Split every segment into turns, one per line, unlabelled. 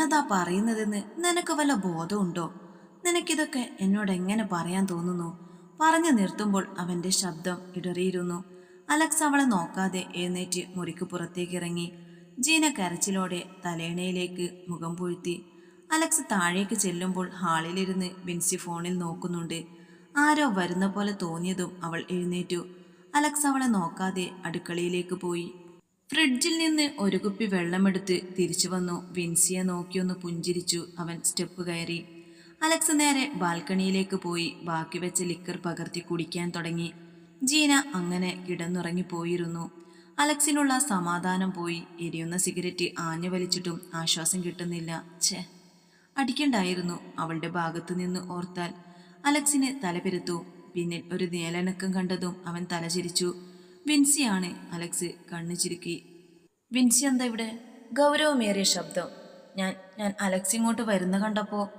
എന്നതാ പറയുന്നതെന്ന് നിനക്ക് വല്ല ബോധമുണ്ടോ നിനക്കിതൊക്കെ എന്നോട് എങ്ങനെ പറയാൻ തോന്നുന്നു? പറഞ്ഞു നിർത്തുമ്പോൾ അവന്റെ ശബ്ദം ഇടറിയിരുന്നു. അലക്സ് അവളെ നോക്കാതെ എഴുന്നേറ്റ് മുറിക്ക് പുറത്തേക്ക് ഇറങ്ങി. ജീന കരച്ചിലോടെ തലേണയിലേക്ക് മുഖം പൂഴ്ത്തി. അലക്സ് താഴേക്ക് ചെല്ലുമ്പോൾ ഹാളിലിരുന്ന് ബിൻസി ഫോണിൽ നോക്കുന്നുണ്ട്. ആരോ വരുന്ന പോലെ തോന്നിയതും അവൾ എഴുന്നേറ്റു. അലക്സ് അവളെ നോക്കാതെ അടുക്കളയിലേക്ക് പോയി. ഫ്രിഡ്ജിൽ നിന്ന് ഒരു കുപ്പി വെള്ളമെടുത്ത് തിരിച്ചു വന്നു. വിൻസിയെ നോക്കിയൊന്ന് പുഞ്ചിരിച്ചു. അവൻ സ്റ്റെപ്പ് കയറി. അലക്സ് നേരെ ബാൽക്കണിയിലേക്ക് പോയി. ബാക്കി വെച്ച ലിക്കർ പകർത്തി കുടിക്കാൻ തുടങ്ങി. ജീന അങ്ങനെ കിടന്നുറങ്ങിപ്പോയിരുന്നു അലക്സിനുള്ള സമാധാനം പോയി. എരിയുന്ന സിഗരറ്റ് ആഞ്ഞു വലിച്ചിട്ടും ആശ്വാസം കിട്ടുന്നില്ല. ഛേ അടിക്കണ്ടായിരുന്നു. അവളുടെ ഭാഗത്തു നിന്ന് ഓർത്താൽ അലക്സിന് തലപെരുത്തു. പിന്നിൽ ഒരു നിയലനക്കം കണ്ടതും അവൻ തലചിരിച്ചു. വിൻസിയാണ് അലക്സ് കണ്ണു ചിരുക്കി. വിൻസി എന്താ ഇവിടെ? ഗൗരവമേറിയ ശബ്ദം. ഞാൻ ഞാൻ അലക്സ് ഇങ്ങോട്ട് വരുന്ന കണ്ടപ്പോ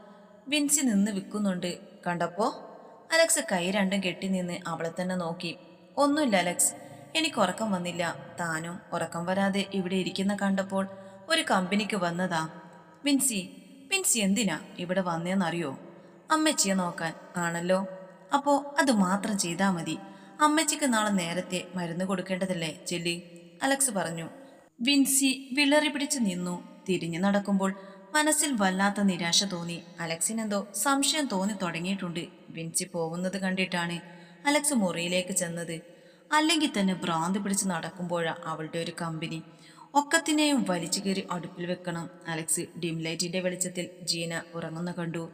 വിൻസി നിന്ന് വിൽക്കുന്നുണ്ട്. കണ്ടപ്പോ അലക്സ് കൈ രണ്ടും കെട്ടി നിന്ന് അവളെ തന്നെ നോക്കി. ഒന്നുമില്ല അലക്സ് എനിക്ക് ഉറക്കം വന്നില്ല. താനും ഉറക്കം വരാതെ ഇവിടെ ഇരിക്കുന്ന കണ്ടപ്പോൾ ഒരു കമ്പനിക്ക് വന്നതാ. വിൻസി വിൻസി എന്തിനാ ഇവിടെ വന്നേന്നറിയോ? അമ്മച്ചിയെ നോക്കാൻ ആണല്ലോ. അപ്പോ അത് മാത്രം ചെയ്താൽ മതി. അമ്മച്ചിക്ക് നാളെ നേരത്തെ മരുന്ന് കൊടുക്കേണ്ടതല്ലേ ചെല്ലി? അലക്സ് പറഞ്ഞു. വിൻസി വിളറി പിടിച്ചു നിന്നു. തിരിഞ്ഞു നടക്കുമ്പോൾ മനസ്സിൽ വല്ലാത്ത നിരാശ തോന്നി. അലക്സിനെന്തോ സംശയം തോന്നി തുടങ്ങിയിട്ടുണ്ട്. വിൻസി പോകുന്നത് കണ്ടിട്ടാണ് അലക്സ് മുറിയിലേക്ക് ചെന്നത്. അല്ലെങ്കിൽ തന്നെ ഭ്രാന്ത് പിടിച്ച് നടക്കുമ്പോഴാണ് അവളുടെ ഒരു കമ്പനി. ഒക്കത്തിനെയും വലിച്ചു കയറി അടുപ്പിൽ വെക്കണം. അലക്സ് ഡിം ലൈറ്റിന്റെ വെളിച്ചത്തിൽ ജീന ഉറങ്ങുന്ന കണ്ടു.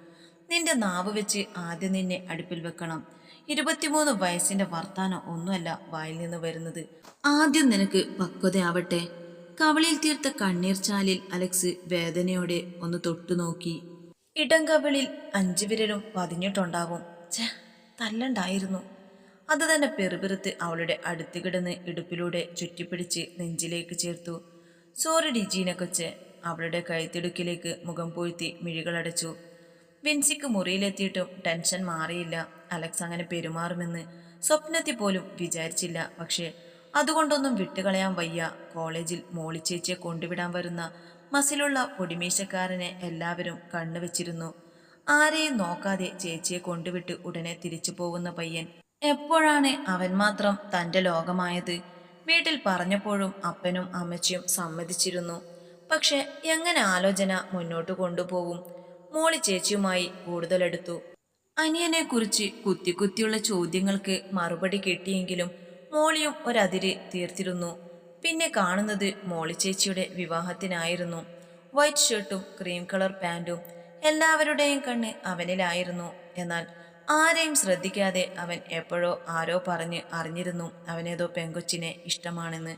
നിന്റെ നാവ് വെച്ച് ആദ്യം നിന്നെ അടുപ്പിൽ വെക്കണം. ഇരുപത്തിമൂന്ന് വയസ്സിന്റെ വർത്താനം ഒന്നുമല്ല വായിൽ നിന്ന് വരുന്നത്. ആദ്യം നിനക്ക് പക്വതയാവട്ടെ. കവളിൽ തീർത്ത കണ്ണീർ ചാലിൽ അലക്സ് വേദനയോടെ ഒന്ന് തൊട്ടു നോക്കി. ഇടം കവളിൽ അഞ്ചു വിരലും പതിഞ്ഞിട്ടുണ്ടാവും. ചേ തല്ലണ്ടായിരുന്നു. അത് തന്നെ പെറുപിറുത്ത് അവളുടെ അടുത്ത് കിടന്ന് ഇടുപ്പിലൂടെ ചുറ്റിപ്പിടിച്ച് നെഞ്ചിലേക്ക് ചേർത്തു. സോറി ഡിജീനെ കൊച്ച് അവളുടെ കൈത്തിടുക്കിലേക്ക് മുഖം പൂഴ്ത്തി മിഴികളടച്ചു. വിൻസിക്ക് മുറിയിലെത്തിയിട്ടും ടെൻഷൻ മാറിയില്ല. അലക്സ് അങ്ങനെ പെരുമാറുമെന്ന് സ്വപ്നത്തിൽ പോലും വിചാരിച്ചില്ല. പക്ഷേ അതുകൊണ്ടൊന്നും വിട്ടുകളയാൻ വയ്യ. കോളേജിൽ മോളിച്ചേച്ചിയെ കൊണ്ടുവിടാൻ വരുന്ന മസിലുള്ള പൊടിമീശക്കാരനെ എല്ലാവരും കണ്ണുവെച്ചിരുന്നു ആരെയും നോക്കാതെ ചേച്ചിയെ കൊണ്ടുവിട്ട് ഉടനെ തിരിച്ചു പോകുന്ന പയ്യൻ. എപ്പോഴാണ് അവൻ മാത്രം തന്റെ ലോകമായത്? വീട്ടിൽ പറഞ്ഞപ്പോഴും അപ്പനും അമ്മച്ചിയും സമ്മതിച്ചിരുന്നു. പക്ഷെ എങ്ങനെ ആലോചന മുന്നോട്ട് കൊണ്ടുപോകും? മോളി ചേച്ചിയുമായി കൂടുതലെടുത്തു. അനിയനെ കുറിച്ച് കുത്തി കുത്തിയുള്ള ചോദ്യങ്ങൾക്ക് മറുപടി കിട്ടിയെങ്കിലും മോളിയും ഒരതിര് തീർത്തിരുന്നു. പിന്നെ കാണുന്നത് മോളി ചേച്ചിയുടെ വിവാഹത്തിനായിരുന്നു. വൈറ്റ് ഷർട്ടും ക്രീം കളർ പാന്റും എല്ലാവരുടെയും കണ്ണ് അവനിലായിരുന്നു. എന്നാൽ ആരെയും ശ്രദ്ധിക്കാതെ അവൻ എപ്പോഴോ ആരോ പറഞ്ഞ് അറിഞ്ഞിരുന്നു അവനേതോ പെങ്കൊച്ചിനെ ഇഷ്ടമാണെന്ന്.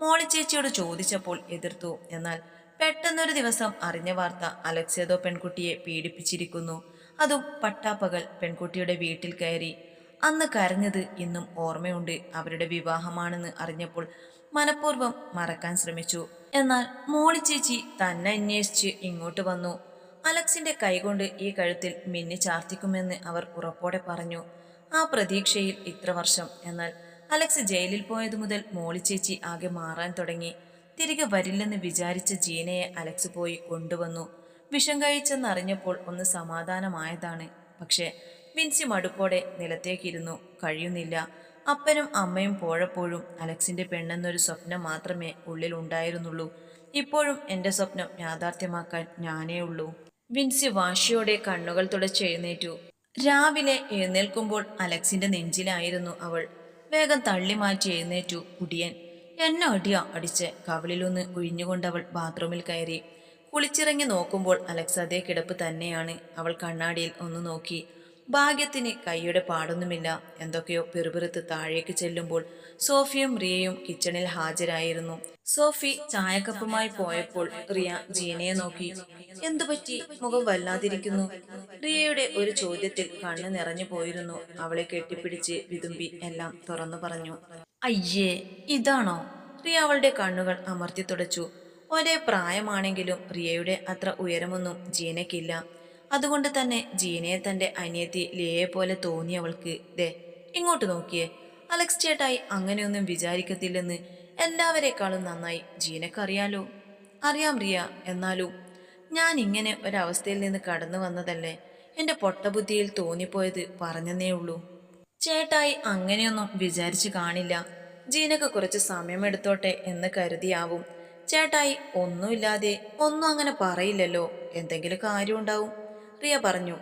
മോളി ചേച്ചിയോട് ചോദിച്ചപ്പോൾ എതിർത്തു. എന്നാൽ പെട്ടെന്നൊരു ദിവസം അറിഞ്ഞ വാർത്ത അലക്സേതോ പെൺകുട്ടിയെ പീഡിപ്പിച്ചിരിക്കുന്നു. അതും പട്ടാപ്പകൽ പെൺകുട്ടിയുടെ വീട്ടിൽ കയറി. അന്ന് കരഞ്ഞത് ഇന്നും ഓർമ്മയുണ്ട്. അവരുടെ വിവാഹമാണെന്ന് അറിഞ്ഞപ്പോൾ മനഃപൂർവം മറക്കാൻ ശ്രമിച്ചു. എന്നാൽ മോളി ചേച്ചി തന്നെ അന്വേഷിച്ച് ഇങ്ങോട്ട് വന്നു. അലക്സിന്റെ കൈകൊണ്ട് ഈ കഴുത്തിൽ മിന്നി ചാർത്തിക്കുമെന്ന് അവർ ഉറപ്പോടെ പറഞ്ഞു. ആ പ്രതീക്ഷയിൽ ഇത്ര വർഷം. എന്നാൽ അലക്സ് ജയിലിൽ പോയതു മുതൽ മോളി ചേച്ചി ആകെ മാറാൻ തുടങ്ങി. തിരികെ വരില്ലെന്ന് വിചാരിച്ച ജീനയെ അലക്സ് പോയി കൊണ്ടുവന്നു. വിഷം കഴിച്ചെന്നറിഞ്ഞപ്പോൾ ഒന്ന് സമാധാനമായതാണ്. പക്ഷേ വിൻസി മടുപ്പോടെ നിലത്തേക്കിരുന്നു. കഴിയുന്നില്ല. അപ്പനും അമ്മയും പോഴപ്പോഴും അലക്സിന്റെ പെണ്ണെന്നൊരു സ്വപ്നം മാത്രമേ ഉള്ളിൽ ഉണ്ടായിരുന്നുള്ളൂ. ഇപ്പോഴും എന്റെ സ്വപ്നം യാഥാർത്ഥ്യമാക്കാൻ ഞാനേ ഉള്ളൂ. വിൻസി വാശിയോടെ കണ്ണുകൾ തുടച്ചെഴുന്നേറ്റു രാവിലെ എഴുന്നേൽക്കുമ്പോൾ അലക്സിന്റെ നെഞ്ചിലായിരുന്നു അവൾ. വേഗം തള്ളി മാറ്റി എഴുന്നേറ്റു കുടിയൻ. എന്നെ അടിയാ അടിച്ച്. കവിളിലൊന്ന് ഒഴിഞ്ഞുകൊണ്ടവൾ ബാത്റൂമിൽ കയറി. കുളിച്ചിറങ്ങി നോക്കുമ്പോൾ അലക്സ് അതേ കിടപ്പ് തന്നെയാണ്. അവൾ കണ്ണാടിയിൽ ഒന്ന് നോക്കി. ഭാഗ്യത്തിന് കൈയുടെ പാടൊന്നുമില്ല. എന്തൊക്കെയോ പെറുപിറുത്ത് താഴേക്ക് ചെല്ലുമ്പോൾ സോഫിയും റിയയും കിച്ചണിൽ ഹാജരായിരുന്നു. സോഫി ചായക്കപ്പുമായി പോയപ്പോൾ റിയ ജീനയെ നോക്കി. എന്തു പറ്റി? മുഖം വല്ലാതിരിക്കുന്നു. റിയയുടെ ഒരു ചോദ്യത്തിൽ കണ്ണ് നിറഞ്ഞു പോയിരുന്നു. അവളെ കെട്ടിപ്പിടിച്ച് വിതുമ്പി എല്ലാം തുറന്നു പറഞ്ഞു. അയ്യേ ഇതാണോ? റിയ അവളുടെ കണ്ണുകൾ അമർത്തി തുടച്ചു. ഒരേ പ്രായമാണെങ്കിലും പ്രിയയുടെ അത്ര ഉയരമൊന്നും ജീനയ്ക്കില്ല. അതുകൊണ്ട് തന്നെ ജീനയെ തന്റെ അനിയത്തി ലിയയെ പോലെ തോന്നി അവൾക്ക്. ദേ ഇങ്ങോട്ട് നോക്കിയേ. അലക്സ് ചേട്ടായി അങ്ങനെയൊന്നും വിചാരിക്കത്തില്ലെന്ന് എല്ലാവരെക്കാളും നന്നായി ജീനക്കറിയാലോ? അറിയാം റിയ എന്നാലും ഞാൻ ഇങ്ങനെ ഒരവസ്ഥയിൽ നിന്ന് കടന്നു വന്നതല്ലേ? എന്റെ പൊട്ടബുദ്ധിയിൽ തോന്നിപ്പോയത് പറഞ്ഞെന്നേ ഉള്ളൂ. ചേട്ടായി അങ്ങനെയൊന്നും വിചാരിച്ചു കാണില്ല. ജീനക്ക് കുറച്ച് സമയമെടുത്തോട്ടെ എന്ന് കരുതിയാവും. ചേട്ടായി ഒന്നുമില്ലാതെ ഒന്നും അങ്ങനെ പറയില്ലല്ലോ. എന്തെങ്കിലും കാര്യം ഉണ്ടാവും റിയ പറഞ്ഞു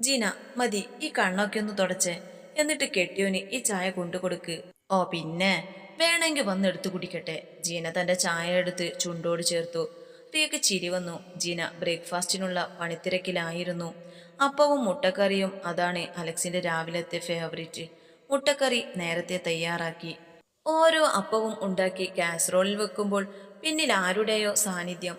ജീന മതി ഈ കണ്ണൊക്കെ ഒന്ന് തുടച്ച്. എന്നിട്ട് കെട്ടിയോന് ഈ ചായ കൊണ്ടു കൊടുക്ക്. ഓ പിന്നെ? വേണമെങ്കിൽ വന്ന് എടുത്തു കുടിക്കട്ടെ. ജീന തന്റെ ചായ എടുത്ത് ചുണ്ടോട് ചേർത്തു. റിയക്ക് ചിരി വന്നു. ജീന ബ്രേക്ക്ഫാസ്റ്റിനുള്ള പണിത്തിരക്കിലായിരുന്നു. അപ്പവും മുട്ടക്കറിയും അതാണ് അലക്സിന്റെ രാവിലത്തെ ഫേവറേറ്റ്. മുട്ടക്കറി നേരത്തെ തയ്യാറാക്കി. ഓരോ അപ്പവും ഉണ്ടാക്കി കാസറോളിൽ വെക്കുമ്പോൾ പിന്നിൽ ആരുടെയോ സാന്നിധ്യം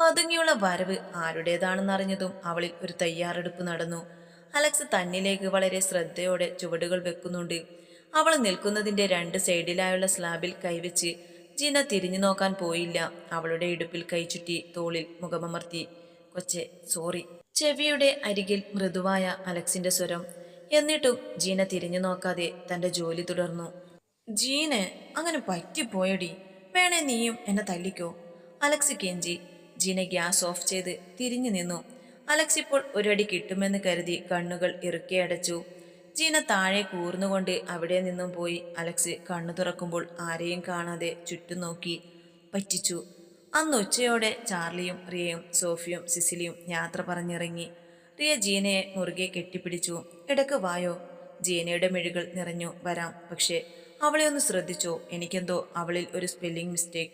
പതുങ്ങിയുള്ള വരവ് ആരുടേതാണെന്നറിഞ്ഞതും അവളിൽ ഒരു തയ്യാറെടുപ്പ് നടന്നു. അലക്സ് തന്നിലേക്ക് വളരെ ശ്രദ്ധയോടെ ചുവടുകൾ വെക്കുന്നുണ്ട്. അവൾ നിൽക്കുന്നതിന്റെ രണ്ട് സൈഡിലായുള്ള സ്ലാബിൽ കൈവച്ച് ജീന തിരിഞ്ഞു നോക്കാൻ പോയില്ല. അവളുടെ ഇടുപ്പിൽ കൈചുറ്റി തോളിൽ മുഖമമർത്തി കൊച്ചെ സോറി. ചെവിയുടെ അരികിൽ മൃദുവായ അലക്സിന്റെ സ്വരം. എന്നിട്ടും ജീന തിരിഞ്ഞു നോക്കാതെ തന്റെ ജോലി തുടർന്നു. ജീന് അങ്ങനെ പറ്റിപ്പോയടി. വേണേ നീയും എന്നെ തല്ലിക്കോ. അലക്സി കെഞ്ചി. ജീന ഗ്യാസ് ഓഫ് ചെയ്ത് തിരിഞ്ഞു നിന്നു. അലക്സ് ഇപ്പോൾ ഒരടി കിട്ടുമെന്ന് കരുതി കണ്ണുകൾ ഇറുക്കി അടച്ചു. ജീന താഴെ കൂർന്നുകൊണ്ട് അവിടെ നിന്നും പോയി അലക്സ് കണ്ണു തുറക്കുമ്പോൾ ആരെയും കാണാതെ ചുറ്റും നോക്കി. പറ്റിച്ചു. അന്ന് ഉച്ചയോടെ ചാർലിയും റിയയും സോഫിയും സിസിലിയും യാത്ര പറഞ്ഞിറങ്ങി. റിയ ജീനയെ മുറുകെ കെട്ടിപ്പിടിച്ചു. ഇടയ്ക്ക് വായോ? ജീനയുടെ മിഴികൾ നിറഞ്ഞു. വരാം. പക്ഷേ അവളെ ഒന്ന് ശ്രദ്ധിച്ചു? എനിക്കെന്തോ അവളിൽ ഒരു സ്പെല്ലിംഗ് മിസ്റ്റേക്ക്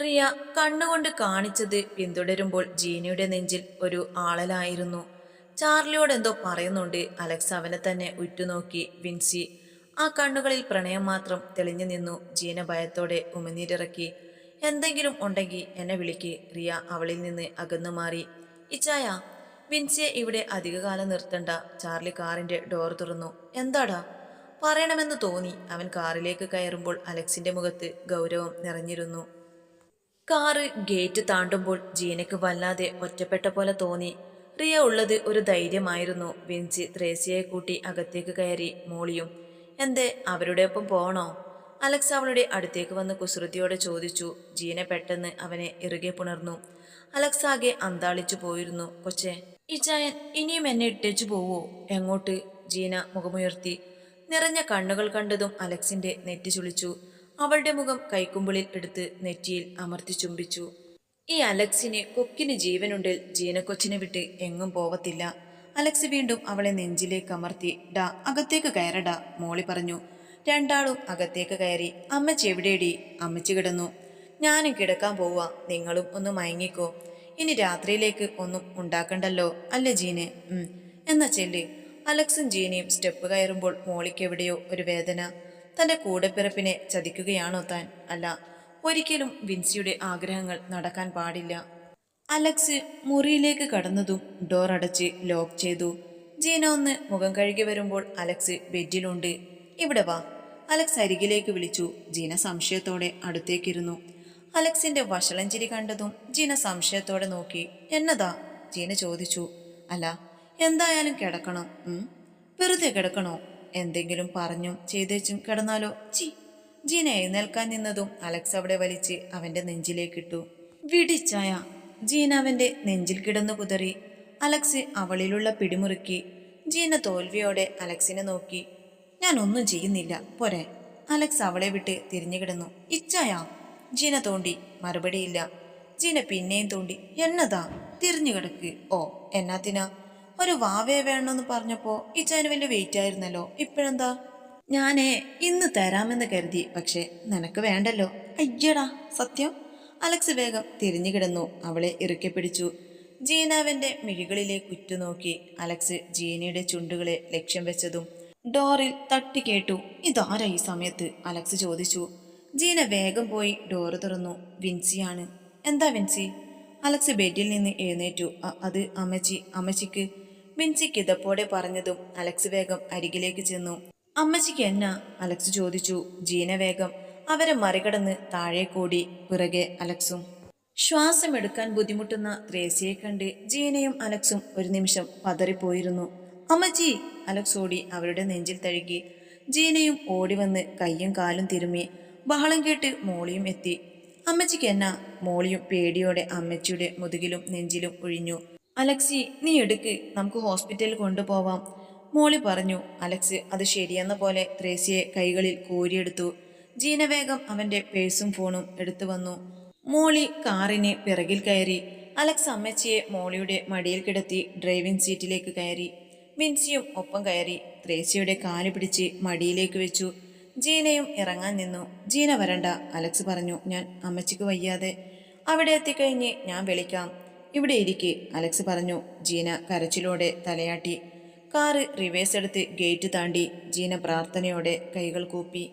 റിയ കണ്ണുകൊണ്ട് കാണിച്ചത് പിന്തുടരുമ്പോൾ ജീനിയുടെ നെഞ്ചിൽ ഒരു ആളലായിരുന്നു. ചാർലിയോട് എന്തോ പറയുന്നുണ്ട്. അലക്സ് അവനെ തന്നെ ഉറ്റുനോക്കി. വിൻസി ആ കണ്ണുകളിൽ പ്രണയം മാത്രം തെളിഞ്ഞു നിന്നു. ജീന ഭയത്തോടെ ഉമിനീരിറക്കി. എന്തെങ്കിലും ഉണ്ടെങ്കിൽ എന്നെ വിളിക്ക്. റിയ അവളിൽ നിന്ന് അകന്നു മാറി. ഇച്ചായ വിൻസിയെ ഇവിടെ അധികകാലം നിർത്തണ്ട. ചാർലി കാറിന്റെ ഡോർ തുറന്നു. എന്താടാ? പറയണമെന്ന് തോന്നി. അവൻ കാറിലേക്ക് കയറുമ്പോൾ അലക്സിന്റെ മുഖത്ത് ഗൗരവം നിറഞ്ഞിരുന്നു. കാറ് ഗേറ്റ് താണ്ടുമ്പോൾ ജീനയ്ക്ക് വല്ലാതെ ഒറ്റപ്പെട്ട പോലെ തോന്നി. റിയ ഉള്ളത് ഒരു ധൈര്യമായിരുന്നു. വിൻസി ത്രേസ്യയെ കൂട്ടി അകത്തേക്ക് കയറി മോളിയും എന്തേ അവരുടെ ഒപ്പം പോണോ? അലക്സ് അവളുടെ അടുത്തേക്ക് വന്ന് കുസൃതിയോടെ ചോദിച്ചു. ജീന പെട്ടെന്ന് അവനെ ഇറുകെ പുണർന്നു. അലക്സ് ആകെ അന്താളിച്ചു പോയിരുന്നു. കൊച്ചെ ഈ ചായൻ ഇനിയും എന്നെ ഇട്ടേച്ചു പോവോ? എങ്ങോട്ട്? ജീന മുഖമുയർത്തി. നിറഞ്ഞ കണ്ണുകൾ കണ്ടതും അലക്സിന്റെ നെറ്റി ചുളിച്ചു. അവളുടെ മുഖം കൈക്കുമ്പിളിൽ എടുത്ത് നെറ്റിയിൽ അമർത്തി ചുംബിച്ചു. ഈ അലക്സിന് കൊക്കിന് ജീവനുണ്ടിൽ ജീനക്കൊച്ചിനെ വിട്ട് എങ്ങും പോവത്തില്ല. അലക്സ് വീണ്ടും അവളെ നെഞ്ചിലേക്ക് അമർത്തി ഡാ അകത്തേക്ക് കയറടാ മോളി പറഞ്ഞു. രണ്ടാളും അകത്തേക്ക് കയറി അമ്മച്ചി എവിടെയടി? അമ്മച്ചി കിടന്നു. ഞാനും കിടക്കാൻ പോവാ നിങ്ങളും ഒന്ന് മയങ്ങിക്കോ. ഇനി രാത്രിയിലേക്ക് ഒന്നും ഉണ്ടാക്കണ്ടല്ലോ അല്ലേ ജീനെ? എന്നാ ചെല്ല്. അലക്സും ജീനയും സ്റ്റെപ്പ് കയറുമ്പോൾ മോളിക്ക് എവിടെയോ ഒരു വേദന. തന്റെ കൂടെപ്പിറപ്പിനെ ചതിക്കുകയാണോ താൻ? അല്ല ഒരിക്കലും വിൻസിയുടെ ആഗ്രഹങ്ങൾ നടക്കാൻ പാടില്ല. അലക്സ് മുറിയിലേക്ക് കടന്നതും ഡോർ അടച്ച് ലോക്ക് ചെയ്തു. ജീന ഒന്ന് മുഖം കഴുകി വരുമ്പോൾ അലക്സ് ബെഡിലുണ്ട്. ഇവിടെ വാ. അലക്സ് അരികിലേക്ക് വിളിച്ചു. ജീന സംശയത്തോടെ അടുത്തേക്കിരുന്നു. അലക്സിന്റെ വഷളഞ്ചിരി കണ്ടതും ജീന സംശയത്തോടെ നോക്കി. എന്നതാ? ജീന ചോദിച്ചു. അല്ല എന്തായാലും കിടക്കണം. വെറുതെ കിടക്കണോ? എന്തെങ്കിലും പറഞ്ഞും ചെയ്തേച്ചും കിടന്നാലോ? ചി ജീന എഴുന്നേൽക്കാൻ നിന്നതും അലക്സ് അവിടെ വലിച്ച് അവന്റെ നെഞ്ചിലേക്കിട്ടു. വിടിച്ചായ ജീന അവന്റെ നെഞ്ചിൽ കിടന്നു കുതറി. അലക്സ് അവളിലുള്ള പിടിമുറുക്കി. ജീന തോൽവിയോടെ അലക്സിനെ നോക്കി. ഞാൻ ഒന്നും ചെയ്യുന്നില്ല. പോരെ. അലക്സ് അവളെ വിട്ട് തിരിഞ്ഞു കിടന്നു. ഇച്ചായ? ജീന തോണ്ടി. മറുപടിയില്ല. ജീന പിന്നെയും തോണ്ടി. എന്നതാ? തിരിഞ്ഞു കിടക്ക്. ഓ എന്നാത്തിനാ ഒരു വാവേ വേണമെന്ന് പറഞ്ഞപ്പോ ഇച്ചാന് വലിയ വെയിറ്റ് ആയിരുന്നല്ലോ. ഇപ്പോഴെന്താ? ഞാനേ ഇന്ന് തരാമെന്ന് കരുതി. പക്ഷേ നിനക്ക് വേണ്ടല്ലോ. അയ്യടാ സത്യം? അലക്സ് വേഗം തിരിഞ്ഞു കിടന്നു. അവളെ ഇറുക്കി പിടിച്ചു. ജീനാവിന്റെ മിഴികളിലേക്ക് ഉറ്റുനോക്കി അലക്സ് ജീനയുടെ ചുണ്ടുകളെ ലക്ഷ്യം വെച്ചതും ഡോറിൽ തട്ടി കേട്ടു. ഇതാരാ ഈ സമയത്ത്? അലക്സ് ചോദിച്ചു. ജീന വേഗം പോയി ഡോറ് തുറന്നു. വിൻസിയാണ്. എന്താ വിൻസി? അലക്സ് ബെഡിൽ നിന്ന് എഴുന്നേറ്റു. അത് അമ്മച്ചി. അമ്മച്ചിക്ക് വിൻസി കിതപ്പോടെ പറഞ്ഞതും അലക്സ് വേഗം അരികിലേക്ക് ചെന്നു. അമ്മച്ചിക്ക് എന്നാ? അലക്സ് ചോദിച്ചു. ജീന വേഗം. അവരെ മറികടന്ന് താഴെ കൂടി പിറകെ അലക്സും. ശ്വാസമെടുക്കാൻ ബുദ്ധിമുട്ടുന്ന ത്രേസിയെ കണ്ട് ജീനയും അലക്സും ഒരു നിമിഷം പതറിപ്പോയിരുന്നു. അമ്മച്ചി അലക്സ് ഓടി അവരുടെ നെഞ്ചിൽ തഴുകി. ജീനയും ഓടി വന്ന് കയ്യും കാലും തിരുമ്മി. ബഹളം കേട്ട് മോളിയും എത്തി. അമ്മച്ചിക്ക് എന്നാ? മോളിയും പേടിയോടെ അമ്മച്ചിയുടെ മുതുകിലും നെഞ്ചിലും ഒഴിഞ്ഞു. അലക്സി നീ എടുക്ക്. നമുക്ക് ഹോസ്പിറ്റലിൽ കൊണ്ടുപോവാം. മോളി പറഞ്ഞു അലക്സ് അത് ശരിയെന്ന പോലെ ത്രേസ്യയെ കൈകളിൽ കോരിയെടുത്തു. ജീനവേഗം അവന്റെ പേഴ്സും ഫോണും എടുത്തു വന്നു. മോളി കാറിന് പിറകിൽ കയറി. അലക്സ് അമ്മച്ചിയെ മോളിയുടെ മടിയിൽ കിടത്തി ഡ്രൈവിംഗ് സീറ്റിലേക്ക് കയറി. വിൻസിയും ഒപ്പം കയറി ത്രേസ്യയുടെ കാൽ പിടിച്ച് മടിയിലേക്ക് വെച്ചു. ജീനയും ഇറങ്ങാൻ നിന്നു. ജീന വരണ്ട അലക്സ് പറഞ്ഞു. ഞാൻ അമ്മച്ചിക്ക് വയ്യാതെ. അവിടെ എത്തിക്കഴിഞ്ഞ് ഞാൻ വിളിക്കാം. ഇവിടെ ഇരിക്കെ അലക്സ് പറഞ്ഞു. ജീന കരച്ചിലോടെ തലയാട്ടി. കാറ് റിവേഴ്സ് എടുത്ത് ഗേറ്റ് താണ്ടി ജീന പ്രാർത്ഥനയോടെ കൈകൾ കൂപ്പി.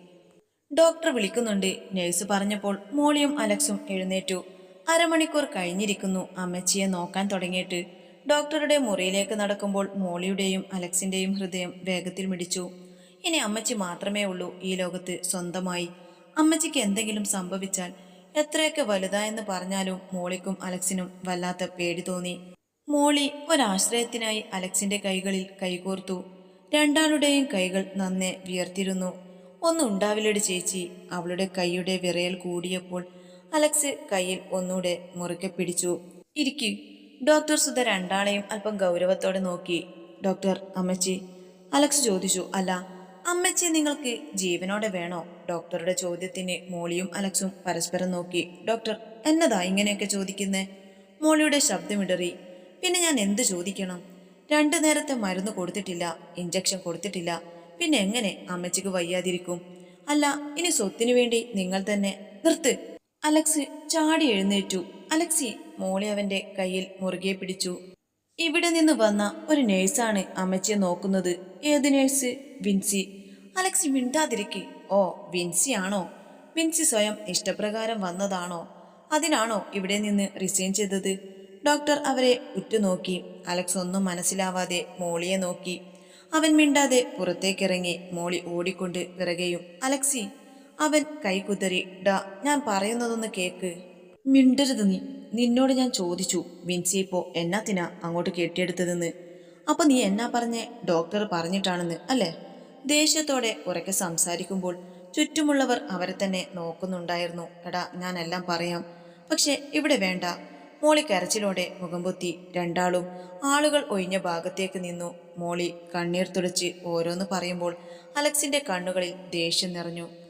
ഡോക്ടർ വിളിക്കുന്നുണ്ട്. നഴ്സ് പറഞ്ഞപ്പോൾ മോളിയും അലക്സും എഴുന്നേറ്റു. അരമണിക്കൂർ കഴിഞ്ഞിരിക്കുന്നു. അമ്മച്ചിയെ നോക്കാൻ തുടങ്ങിയിട്ട്. ഡോക്ടറുടെ മുറിയിലേക്ക് നടക്കുമ്പോൾ മോളിയുടെയും അലക്സിന്റെയും ഹൃദയം വേഗത്തിൽ മിടിച്ചു. ഇനി അമ്മച്ചി മാത്രമേ ഉള്ളൂ ഈ ലോകത്ത് സ്വന്തമായി. അമ്മച്ചിക്ക് എന്തെങ്കിലും സംഭവിച്ചാൽ എത്രയൊക്കെ വലുതായെന്ന് പറഞ്ഞാലും മോളിക്കും അലക്സിനും വല്ലാത്ത പേടി തോന്നി. മോളി ഒരാശ്രയത്തിനായി അലക്സിന്റെ കൈകളിൽ കൈകോർത്തു. രണ്ടാളുടെയും കൈകൾ നന്നെ വിയർത്തിരുന്നു. ഒന്നും ഉണ്ടാവില്ലടി ചേച്ചി. അവളുടെ കൈയുടെ വിറയൽ കൂടിയപ്പോൾ അലക്സ് കയ്യിൽ ഒന്നൂടെ മുറുക്കെ പിടിച്ചു. ഇരിക്കു. ഡോക്ടർ സുധ രണ്ടാളെയും അല്പം ഗൗരവത്തോടെ നോക്കി. ഡോക്ടർ അമ്മച്ചി. അലക്സ് ചോദിച്ചു അല്ല അമ്മച്ചി നിങ്ങൾക്ക് ജീവനോടെ വേണോ? ഡോക്ടറുടെ ചോദ്യത്തിന് മോളിയും അലക്സും പരസ്പരം നോക്കി ഡോക്ടർ എന്നതാ ഇങ്ങനെയൊക്കെ ചോദിക്കുന്നേ? മോളിയുടെ ശബ്ദമിടറി പിന്നെ ഞാൻ എന്ത് ചോദിക്കണം? രണ്ടു നേരത്തെ മരുന്ന് കൊടുത്തിട്ടില്ല ഇഞ്ചക്ഷൻ കൊടുത്തിട്ടില്ല പിന്നെ എങ്ങനെ അമ്മച്ചിക്ക് വയ്യാതിരിക്കും? അല്ല ഇനി സ്വത്തിനു വേണ്ടി നിങ്ങൾ തന്നെ നിർത്ത്. അലക്സ് ചാടി എഴുന്നേറ്റു. അലക്സി മോളി അവന്റെ കയ്യിൽ മുറുകെ പിടിച്ചു. ഇവിടെ നിന്ന് വന്ന ഒരു നേഴ്സാണ് അമ്മച്ചിയെ നോക്കുന്നത്. ഏത് നേഴ്സ്? വിൻസി. അലക്സി മിണ്ടാതിരിക്കെ. ഓ വിൻസി ആണോ വിൻസി സ്വയം ഇഷ്ടപ്രകാരം വന്നതാണോ? അതിനാണോ ഇവിടെ നിന്ന് റിസൈൻ ചെയ്തത്? ഡോക്ടർ അവരെ ഉറ്റുനോക്കി. അലക്സ് ഒന്നും മനസ്സിലാവാതെ മോളിയെ നോക്കി. അവൻ മിണ്ടാതെ പുറത്തേക്കിറങ്ങി മോളി ഓടിക്കൊണ്ട് പിറകെയും. അലക്സി അവൻ കൈകുതറി ഡാ ഞാൻ പറയുന്നതൊന്ന് കേക്ക്. മിണ്ടരുത് നീ. നിന്നോട് ഞാൻ ചോദിച്ചു. വിൻസി ഇപ്പോ എന്നാത്തിനാ അങ്ങോട്ട് കെട്ടിയെടുത്തതെന്ന്. അപ്പൊ നീ എന്നാ പറഞ്ഞേ? ഡോക്ടർ പറഞ്ഞിട്ടാണെന്ന് അല്ലേ? ദേഷ്യത്തോടെ ഉറക്കെ സംസാരിക്കുമ്പോൾ ചുറ്റുമുള്ളവർ അവരെ തന്നെ നോക്കുന്നുണ്ടായിരുന്നു. എടാ ഞാനെല്ലാം പറയാം. പക്ഷെ ഇവിടെ വേണ്ട. മോളി കരച്ചിലോടെ മുഖം പൊത്തി രണ്ടാളും ആളുകൾ ഒഴിഞ്ഞ ഭാഗത്തേക്ക് നിന്നു. മോളി കണ്ണീർ തുടച്ച് ഓരോന്ന് പറയുമ്പോൾ അലക്സിന്റെ കണ്ണുകളിൽ ദേഷ്യം നിറഞ്ഞു.